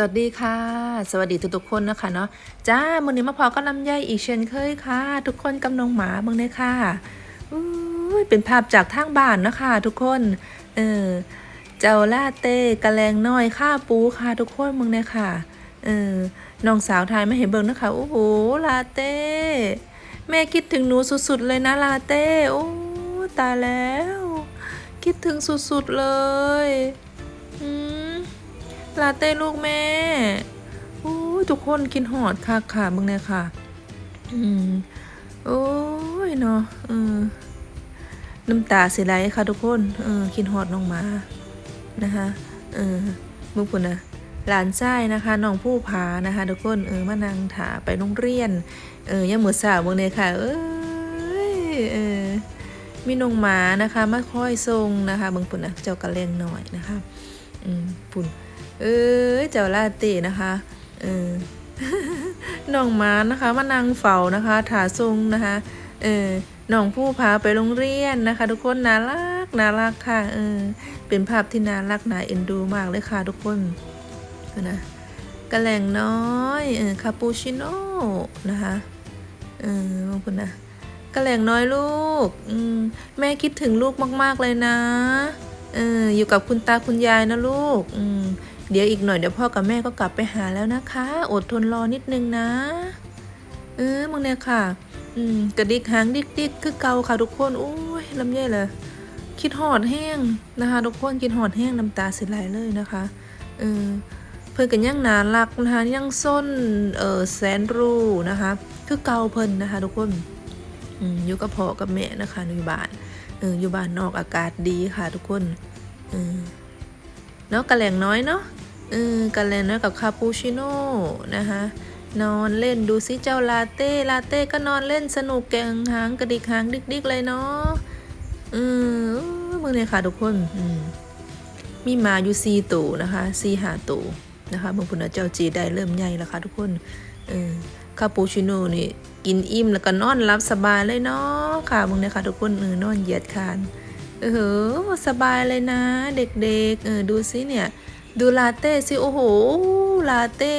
สวัสดีค่ะ สวัสดีทุกๆคนนะคะเนาะจ้ามือนี้มาพอก็ลำไยอีกเช่นเคยค่ะ ทุกคนกำนองหมาเมืองเลยค่ะอุ้ยเป็นภาพจากทางบ้านนะคะทุกคนเออเจ้าลาเต้กระแลงน้อยข้าปูค่ะทุกคนเมืองเลยค่ะเออน้องสาวไทยไม่เห็นเบิ่งนะคะโอ้โหลาเต้แม่คิดถึงหนูสุดๆเลยนะลาเต้โอ้ตายแล้ว คิดถึงสุดๆเลยอืม ลาเต้ลูกแม่โอ้ยทุกคนกินหอดค่ะค่ะมึงเนี่ยค่ะ อืมโอ้ยเนาะเออน้ำตาสิไหลค่ะทุกคนเออกินหอดน้องหมานะคะเออมึงพุ่นนะหลานชายนะคะน้องผู้ผานะคะทุกคนเออมานั่งถาไปโรงเรียนเออยังเหมือสาวมึงเนี่ยค่ะ เอ้ยเออมีน้องหมานะคะมาค่อยทรงนะคะมึงพุ่นนะเจ้ากระเลงหน่อยนะคะ อืมพุ่น เอ้ยเจ้าลาต้นะคะเออน้องหมานะคะมานั่งเฝ้านะคะถาทรงนะคะเออน้องผู้พาไปโรงเรียนนะคะ ทุกคนน่ารักน่ารักค่ะเออเป็นภาพที่น่ารักน่าเอ็นดูมากเลยค่ะทุกคนนะกระแหลงน้อยเออคาปูชิโน่นะคะเออขอบคุณนะกระแหลงน้อยลูกอืมแม่คิดถึงลูกมาก ๆเลยนะเอออยู่กับคุณตาคุณยายนะลูกอืม เดี๋ยวอีกหน่อยเดี๋ยวพ่อกับแม่ก็กลับไปหาแล้วนะคะ อดทนรอนิดนึงนะ เออมึงเนี่ยค่ะ อืมกระดิกหางดิกดิกคือเกาค่ะทุกคนโอ้ยลำเย่เลยคิดหอดแห้งนะคะทุกคนคิดหอดแห้งน้ำตาสิไหลเลยนะคะเออเพิ่นกันยังนารักนะคะยังส้นเออแสนรู้นะคะคือเกาเพิ่นนะคะ ทุกคนอืมอยู่กับพ่อกับแม่นะคะอยู่บ้านเอออยู่บ้านนอกอากาศดีค่ะ ทุกคนเออเนาะกระแหลงน้อยเนาะ เออกระแหลงน้อยกับคาปูชิโน่นะคะนอนเล่นดูซิเจ้าลาเต้ลาเต้ก็นอนเล่นสนุกแกงหางกระดิกหางดิกๆเลยเนาะเออมือเนี่ยค่ะทุกคนอืมีมาอยู่ซีตู่นะคะซีหาตู่นะคะบางคนเจ้าจีได้เริ่มใหญ่แล้วค่ะทุกคนเออคาปูชิโน่นี่กินอิ่มแล้วก็นอนหลับสบายเลยเนาะค่ะมึงเนี่ยค่ะทุกคนเออนอนเหยียดคานเออสบายเลยนะ เด็กๆเออดูสิเนี่ย ดูลาเต้สิ โอ้โห ลาเต้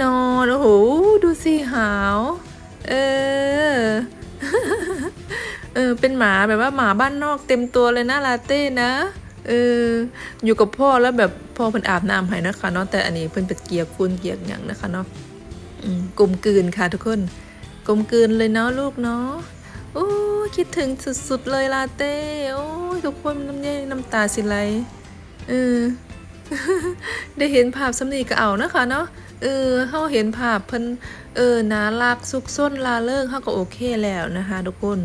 นอน โอ้โห ดูสิหาว เออ เออ เป็นหมาแบบว่าหมาบ้านนอกเต็มตัวเลยนะลาเต้นะ เออ อยู่กับพ่อแล้วแบบพ่อเพิ่นอาบน้ำให้นะคะเนาะ แต่อันนี้เพิ่นเป็นเกียร์คุณเกียร์อย่างนะคะเนาะอืมกลมกลืนค่ะทุกคน กลมกลืนเลยเนาะลูกเนาะโอ้คิดถึงสุดๆเลยลาเต้ โอ้ทุกคนน้ำเย่น้ำตาสิไหลเออ ได้เห็นภาพสำนีก็เอานะคะเนาะเออเขาเห็นภาพเพิ่นเออน่ารักซุกซนลาเลิกเขาก็โอเคแล้วนะคะทุกคน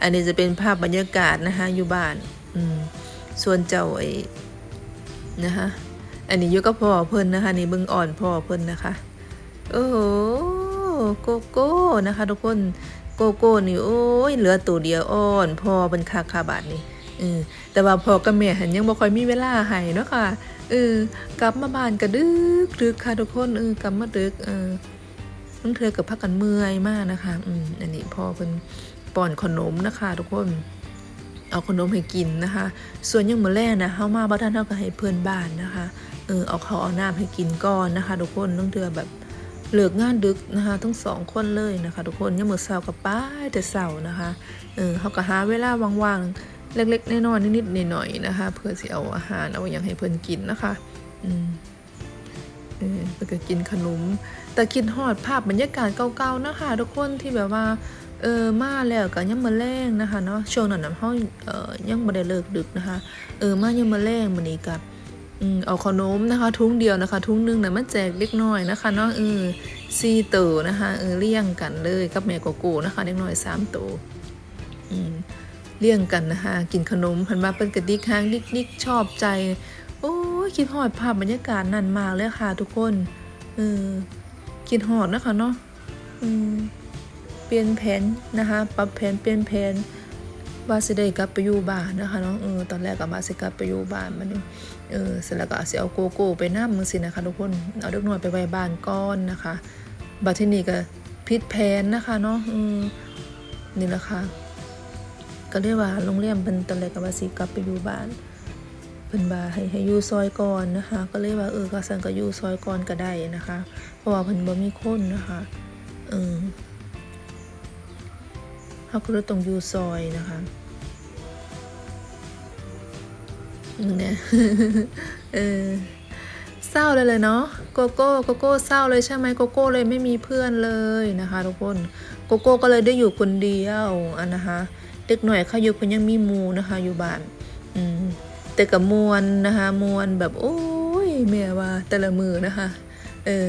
อันนี้จะเป็นภาพบรรยากาศนะคะอยู่บ้านอืมส่วนเจ้าไอ้นะคะอันนี้อยู่กับพ่อเพิ่นนะคะนี่เบิ่งอ่อนพ่อเพิ่นนะคะโอ้โหโกโก้นะคะ ทุกคนโกโก้นี่โอ้ยเหลือตัวเดียวอ่อนพ่อเป็นคาคาบาทนี่เออแต่ว่าพ่อกับแม่หันยังบ่ค่อยมีเวลาให้เนาะค่ะ เออกลับมาบ้านก็ดึกดึกค่ะทุกคนเออกลับมาดึกเออน้องเธอกับพักกันเมื่อยมากนะคะ อืมอันนี้พอเป็นป้อนขนมนะคะ ทุกคนเอาขนมให้กินนะคะ ส่วนยังมือแรกนะเฮามาบ่ทันเฮาก็ให้เพื่อนบ้านนะคะ เออเอาข้าเอาน้ำให้กินก่อนนะคะ ทุกคนน้องเธอแบบเลิกงานดึกนะคะทั้งสองคนเลยนะคะ ทุกคนยังมือเสาร์กับป้ายแต่เสาร์นะคะ เออเขาก็หาเวลาว่างๆ เล็กๆน้อยๆนิดๆหน่อยๆนะคะ เพื่อสิเอาอาหารเอาอย่างให้เพิ่นกินนะคะอืมเออเพื่อกินขนม แต่คิดฮอดภาพบรรยากาศเก่าๆนะคะทุกคนที่แบบว่าเออมาแล้วก็ยังมาแรงนะคะเนาะช่วงนั้นน่ะเฮาเออยังบ่ได้เลิกดึกนะคะ เออมายังมาแรงมื้อนี้กับอืมเอาขนมนะคะทุงเดียวนะคะทุงหนึงนะมาแจกเล็กน้อยนะคะเนาะเออซีเตอร์นะคะเออเลี่ยงกันเลยกับแม่โกโก้นะคะเล็กน้อยสามตัวอืม เลี่ยงกันนะคะกินขนมหันมาเป็นกระดิกหางดิกดิกชอบใจ โอ้ยคิดฮอดภาพบรรยากาศนั่นมากเลยค่ะทุกคนเออคิดฮอดนะคะเนาะอืมเปลี่ยนแผนนะคะปรับแผนเปลี่ยนแผนว่าสิได้กลับไปอยู่บ้านนะคะเนาะเออตอนแรกก็มาสิกลับไปอยู่บ้านมันเออเสร็จแล้วก็สิเอาโกโก้ไปน้ำมือสินะคะทุกคนเอาเด็กน้อยไปไว้บ้านก้อนนะคะบัดทีนี่ก็พิษแพนนะคะเนาะอืมนี่แหละค่ะ ก็เรียกว่าโรงเรียนเป็นตอนแรกก็ว่าสิกลับไปอยู่บ้านเพิ่นพิ่นว่าให้ให้อยู่ซอยก่อนนะคะ ก็เลยว่าเออก็สั่นก็อยู่ซอยก่อนก็ได้นะคะ เพราะว่าเพิ่นบ่มีคนนะคะเออเฮาก็เลยต้องอยู่ซอยนะคะเนี่ยเออเศร้าเลยเลยเนาะโกโก้โกโก้เศร้าเลยใช่ไหมโกโก้เลยไม่มีเพื่อนเลยนะคะทุกคนโกโก้ก็เลยได้อยู่คนเดียวอันนะคะ เด็กหน่อยเขาอยู่เพิ่นยังมีหมูนะคะอยู่บ้านอืมแต่กับมวนนะคะมวนแบบโอ้ยแม่ว่าแต่ละมือนะคะเออ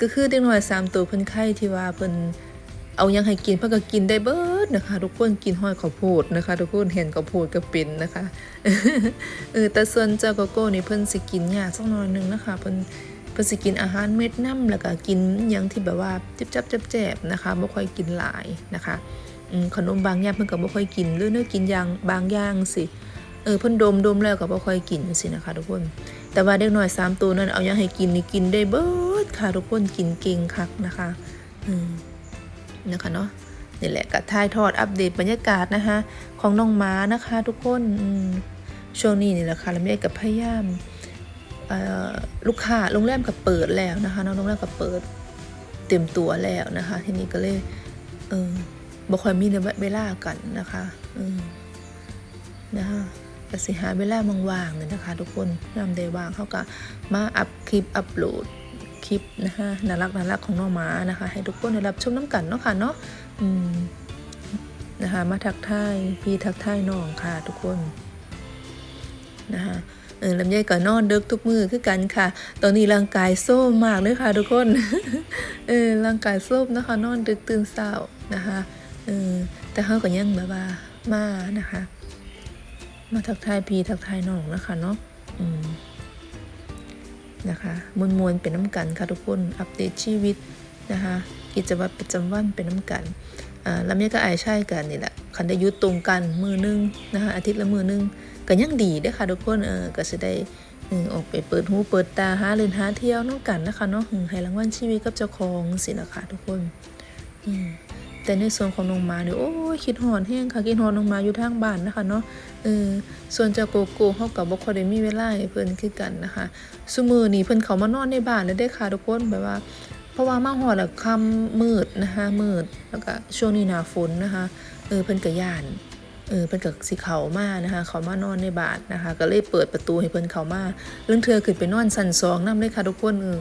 ก็คือเด็กน้อยสามตัวเพิ่นไข้ที่ว่าเพิ่นเอายังให้กินเพิ่นก็กินได้เบิดนะคะ ทุกคนกินห้อยข้าวโพดนะคะ ทุกคนเห็นข้าวโพดก็เป็นนะคะเออแต่ส่วนเจ้าโกโก้นี่เพิ่นสิกินยากสักหน่อยหนึงนะคะเพิ่นเพิ่นสิกินอาหารเม็ดน้ำแล้วก็กินยังที่แบบว่าจิบจับจับแจบนะคะบ่ค่อยกินหลายนะคะ ขนมบางอย่างเพิ่นก็บ่ค่อยกิน หรือเนื้อกินอย่างบางอย่างสิเออเพิ่นดมดมแล้วก็บ่ค่อยกินสินะคะทุกคน แต่ว่าเด็กน้อยสามตัวนั้นเอายังให้กินนี่กินได้เบิดค่ะทุกคนกินเก่งคักนะคะอืมนะคะเนาะนี่แหละก็ถ่ายทอดอัปเดตบรรยากาศนะคะ ของน้องหมานะคะ ทุกคนอืมช่วงนี้นี่แหละค่ะล้วแม่กับพยายามเอ่อลูกค้าโรงแรมก็เปิดแล้วนะคะเนาะโรงแรมก็เปิดเต็มตัวแล้วนะคะ ทีนี้ก็เลยเออ บ่ค่อยมีเวลากันนะคะอืมนะคะก็สิหาเวลาว่างๆเนี่ยนะคะ ทุกคนยามใดว่างเขาก็มาอัพคลิปอัพโหลดคลิปนะคะน่ารักน่ารักของน้องหมานะคะ ให้ทุกคนได้รับชมน้ำกันเนาะค่ะเนาะอืมนะคะมาทักทายพี่ทักทายน้องค่ะ ทุกคนนะคะเออลำไยก็นอนดึกทุกมือคือกันค่ะ ตอนนี้ร่างกายโซมมากเลยค่ะ ทุกคน เออร่างกายโซมนะคะ นอนดึกตื่นเช้านะคะ เออแต่เขาก็ยังแบบว่ามานะคะ มาทักทายพี่ทักทายน้องนะคะเนาะอืมนะคะมวลมวลเป็นน้ำกันค่ะทุกคนอัปเดตชีวิตนะคะกิจวัตรประจำวันเป็นน้ำกันอ่าแล้วแม่ก็อายใช่กันนี่แหละคันได้ยุดตรงกันมือหนึงนะคะอาทิตย์ละมือหนึงก็ยังดีเด้ค่ะทุกคนเออก็จะได้ออออกไปเปิดหูเปิดตาหาเล่นหาเที่ยวน้องกันนะคะเนาะให้รางวัลชีวิตกับเจ้าของสินะคะทุกคนอืม แต่ในส่วนของน้องหมาเนี่ยโอ้ยคิดหอนแห้งค่ะคิดหอนน้องหมาอยู่ทางบ้านนะคะเนาะเออส่วนจ้าโกโก้เขากับบ่ค่อยได้มีเวลาเพิ่นคือกันนะคะซุมือนี้เพิ่นเขามานอนในบ้านแล้วได้ค่ะทุกคนแบบว่า เพราะว่ามาฮอดแล้วค่ำมืดนะคะมืดแล้วก็ช่วงนี้หนาฝนนะคะเออเพิ่นก็ย่านเออเพิ่นก็สิเขามานะคะ เขามานอนในบ้านนะคะ ก็เลยเปิดประตูให้เพิ่นเขามาเรื่องเทื่อขึ้นไปนอนชั้นสองนำเลยค่ะทุกคนเออ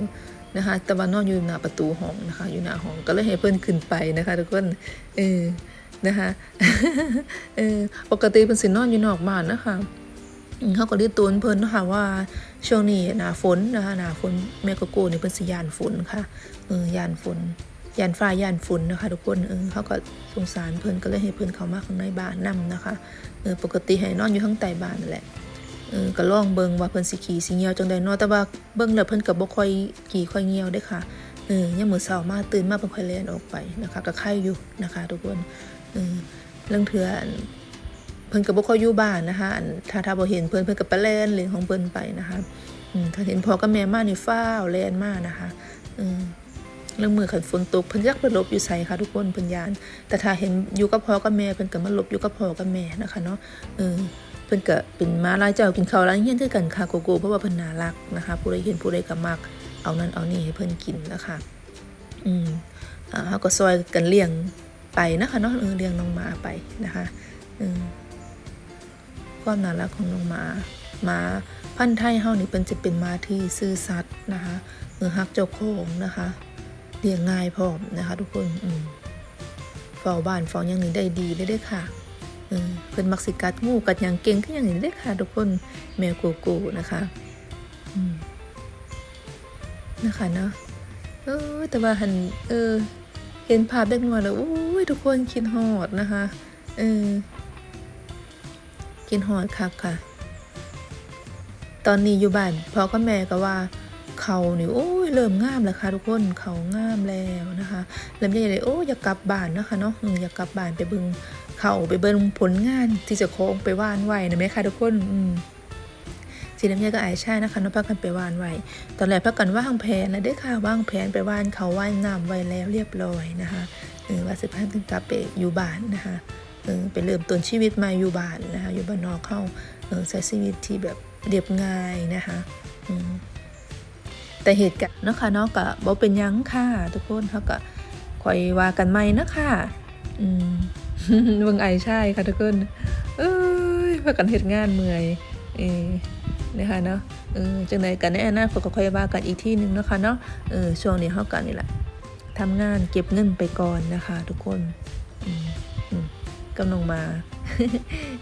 นะคะแต่ว่านอนอยู่หน้าประตูห้องนะคะ อยู่หน้าห้องก็เลยให้เพื่อนขึ้นไปนะคะ ทุกคนเออนะคะเออปกติเป็นสินอนอยู่นอกบ้านนะคะเขาก็เรียกตูนเพิ่นนะคะว่าช่วงนี้หนาฝนนะคะหนาฝนแม่โกโก้นี่เป็นสิยานฝนค่ะเออยานฝนยานฟ้ายานฝนนะคะ ทุกคนเออเขาก็สงสารเพิ่นก็เลยให้เพิ่นเข้ามาข้างในบ้านนํนะคะเออปกติให้นอนอยู่ข้างใต้บ้านนั่นแหละ เออก็ลองเบิ่งว่าเพิ่นสิขี่สิเหี่ยวจังได๋เนาะแต่ว่าเบิ่งแล้วเพิ่นก็บ่ค่อยขี่ค่อยเหี่ยวเด้ค่ะเออยามมื้อเช้ามาตื่นมาเพิ่นค่อยแล่นออกไปนะคะก็ไข่อยู่นะคะ ทุกคนเออเรื่องเถื่อนเพิ่นก็บ่ค่อยอยู่บ้านนะคะถ้าถ้าบ่เห็นเพิ่นเพิ่นก็ไปแล่นเล่นของเพิ่นไปนะคะอืมถ้าเห็นพ่อกับแม่มานี่ฟ้าวแล่นมานะคะเออเรื่องมือขันฝนตกเพิ่นยากไปหลบอยู่ไสค่ะทุกคนเพิ่นยาน แต่ถ้าเห็นอยู่กับพ่อกับแม่เพิ่นก็มาหลบอยู่กับพ่อกับแม่นะคะเนาะเออ เพิ่นก็เป็นม้าลายเจ้ากินข้าวร้านเฮียนคือกันค่ะโกโก้เพราะว่าเพิ่นน่ารักนะคะ ผู้ใดเห็นผู้ใดก็มักเอานั่นเอานี่ให้เพิ่นกินนะคะอืมอ่าเฮาก็ซอยกันเลี้ยงไปนะคะเนาะเออเลี้ยงน้องหมาไปนะคะอืมความน่ารักของน้องหมาหมาพันธุ์ไทยเฮานี่เพิ่นจะเป็นมาที่ซื่อสัตย์นะคะเออฮักเจ้าของนะคะเลี้ยงง่ายพร้อมนะคะ ทุกคนอืมเฝ้าบ้านเฝ้าหยังนี่ได้ดีเลยเด้อค่ะ เออเพิ่นมักสิกัดงูกัดหยังเก่งขึ้นอย่างนี้เลยค่ะ ทุกคนแมวโกโก้นะคะนะคะเนาะเออแต่ว่าหันเออ เห็นภาพเด็กน้อยแล้วโอ้ยทุกคนคิดฮอดนะคะ เออคิดฮอดคักค่ะ ตอนนี้อยู่บ้านพ่อกับแม่ก็ว่าเขานี่โอ้ยเริ่มงามแล้วค่ะ ทุกคนเขางามแล้วนะคะแล้วไม่ได้เลยโอ้ยอยากกลับบ้านนะคะเนาะอยากกลับบ้านไปบึง เขาไปเบิ่งผลงานที่จะโค้งไปว่านไว้นะแม่ค่ะทุกคนอืมสีน้ำยาก็อายใช่นะคะน้องพักกันไปว่านไว้ตอนแรกพักกันว่างแผนแล้วได้ค่ะว่างแผนไปว่านเขาว่ายน้ำไว้แล้วเรียบร้อยนะคะเออว่าสิบห้าถึงกลับไปอยู่บ้านนะคะเออไปเริ่มต้นชีวิตม่อยู่บ้านนะคะอยู่บ้านนอกเข้าเออใช้ชีวิตที่แบบเรียบง่ายนะคะอืมแต่เหตุการณ์นะคะเนาะก็บ่เป็นยังค่ะทุกคนเขาก็คอยว่ากันใหม่นะคะอืม เบิ่งไอใช่ค่ะทุกคนเอ้ยพากันเฮ็ดงานเมื่อยเอนะคะเนาะเออจังไดกันในอนาคตก็ค่อยว่ากันอีกที่หนึ่งนะคะเนาะเออช่วงนี้เฮากันนี่แหละทำงานเก็บเงินไปก่อนนะคะ ทุกคนกำลังมา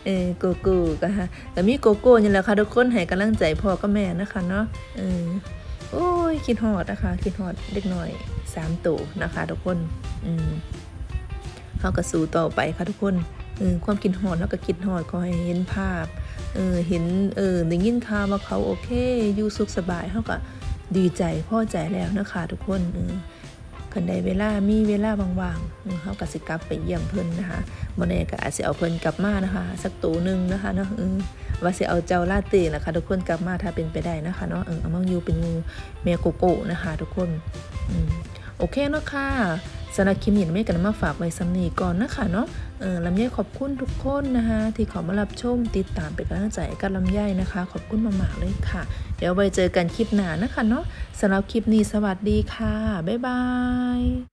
เออโกโก้ก็ฮะแต่มีโกโก้นี่แหละค่ะทุกคนให้กำลังใจพ่อกับแม่นะคะเนาะเออโอ้ยคิดฮอดนะคะคิดฮอดเด็กหน่อยสามตัวนะคะ ทุกคน อืม เขาก็สู้ต่อไปค่ะทุกคนเออความคิดหอดเขาก็คิดหอดขอให้เห็นภาพเออเห็นเออได้ยินข่าวว่าเขาโอเค อยู่สุขสบายเขาก็ดีใจพอใจแล้วนะคะทุกคนเออคันใดเวลามีเวลาว่างๆเขาก็สิกลับไปเยี่ยมเพิ่นนะคะบ่แน่ก็อาจสิเอาเพิ่นกลับมานะคะ สักตัวหนึงนะคะเนาะเออว่าสิเอาเจ้าลาเต้ล่ะคะ ทุกคนกลับมาถ้าเป็นไปได้นะคะเนาะเออเอามาอยู่เป็นงูแม่โกโก้นะคะ ทุกคนอืมโอเคเนาะค่ะ สำหรับคลิปนี้ไม่กันมาฝากไว้สำนีก่อนนะคะเนาะเออลำไยขอบคุณทุกคนนะคะที่ขอมารับชมติดตามเป็นกำลังใจกับลำไยนะคะ ขอบคุณมากๆเลยค่ะ เดี๋ยวไว้เจอกันคลิปหน้านะคะเนาะสำหรับคลิปนี้สวัสดีค่ะ บ๊ายบาย